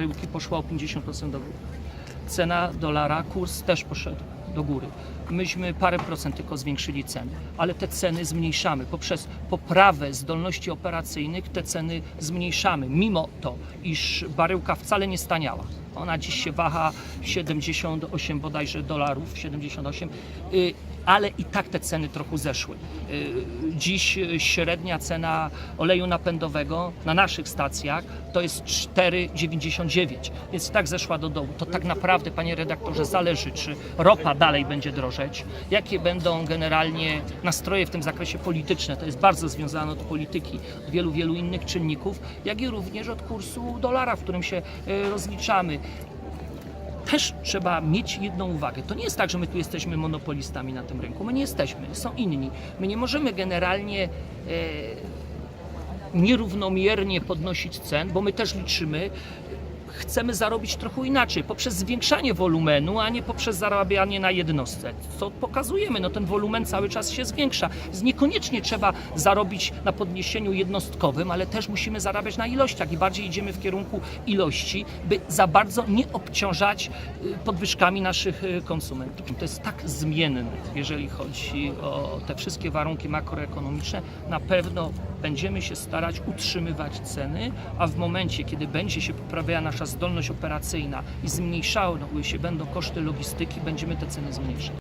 baryłki poszła o 50% do góry. Cena dolara, kurs też poszedł do góry. Myśmy parę procent tylko zwiększyli ceny, ale te ceny zmniejszamy. Poprzez poprawę zdolności operacyjnych te ceny zmniejszamy, mimo to, iż baryłka wcale nie staniała. Ona dziś się waha 78 bodajże dolarów, 78, y, ale i tak te ceny trochę zeszły. Y, Dziś y, średnia cena oleju napędowego na naszych stacjach to jest 4,99, więc tak zeszła do dołu. To tak naprawdę, panie redaktorze, zależy, czy ropa dalej będzie drożeć, jakie będą generalnie nastroje w tym zakresie polityczne. To jest bardzo związane od polityki, od wielu, wielu innych czynników, jak i również od kursu dolara, w którym się rozliczamy też trzeba mieć jedną uwagę. To nie jest tak, że my tu jesteśmy monopolistami na tym rynku. My nie jesteśmy, są inni. My nie możemy generalnie e, nierównomiernie podnosić cen, bo my też liczymy. Chcemy zarobić trochę inaczej, poprzez zwiększanie wolumenu, a nie poprzez zarabianie na jednostce. Co pokazujemy, no ten wolumen cały czas się zwiększa. Więc niekoniecznie trzeba zarobić na podniesieniu jednostkowym, ale też musimy zarabiać na ilościach i bardziej idziemy w kierunku ilości, by za bardzo nie obciążać y, podwyżkami naszych y, konsumentów. To jest tak zmienne, jeżeli chodzi o te wszystkie warunki makroekonomiczne. Na pewno będziemy się starać utrzymywać ceny, a w momencie, kiedy będzie się poprawiała nasza zdolność operacyjna i zmniejszały się no będą koszty logistyki, będziemy te ceny zmniejszać.